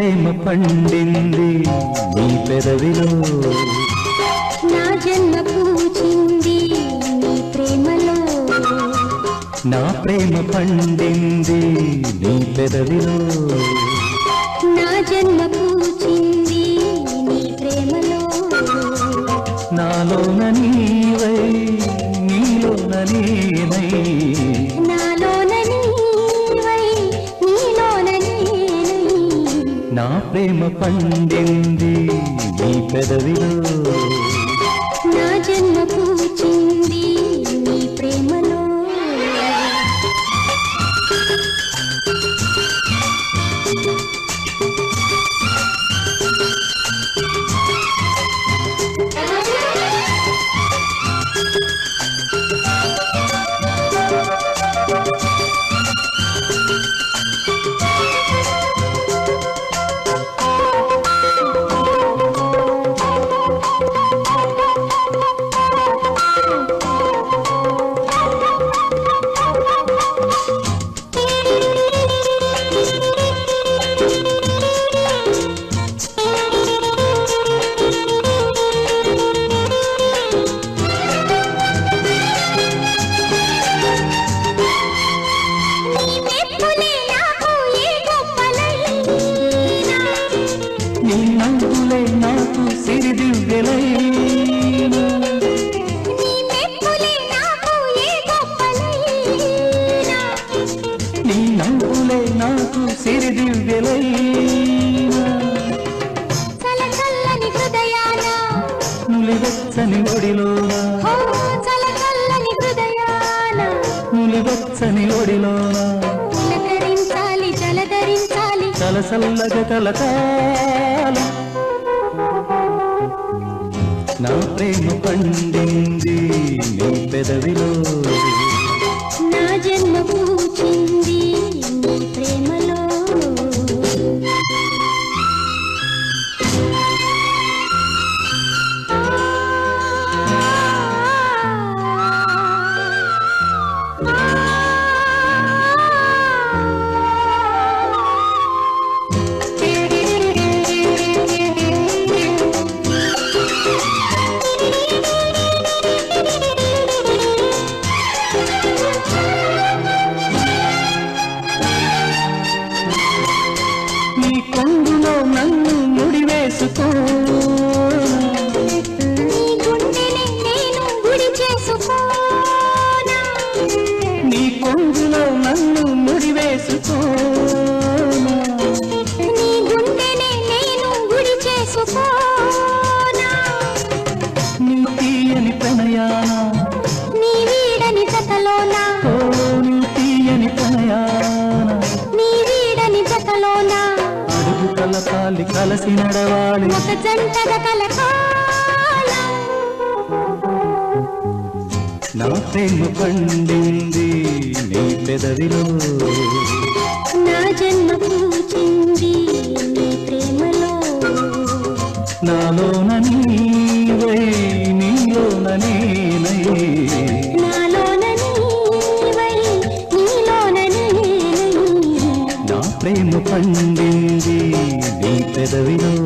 ప్రేమ పండింది నీ పెదవిలో. నా జన్మ పూచింది నీ ప్రేమలో. నా ప్రేమ పండింది నీ పెదవిలో. నా జన్మ పూచింది నీ ప్రేమలో. నాలోన నీవై నీలోన నేనై. నా ప్రేమ పండింది నీ పెదవిలో. సిరిదివ్వెలైనా నీ నవ్వులే నాకు హృదయాన నులివెచ్చని ఒడిలోన. నులివెచ్చని ఒడిలోన. కలసల్లగ కలకాలం నా ప్రేమ పండింది నీ పెదవిలో. నా జన్మ ప్రణయాన నీ వీడని జతలోన నీ తీయని ప్రణయాన నీ వీడని జతలోన అడుగు కలపాలి కలసి నడవాలి. ఒక జంటగా కలకాలం నా ప్రేమ పండింది నీ పెదవిలో. నా జన్మ పూచింది నీ ప్రేమలో. నాలోన నీవై ప్రేమ పండింది నీ పెదవిలో.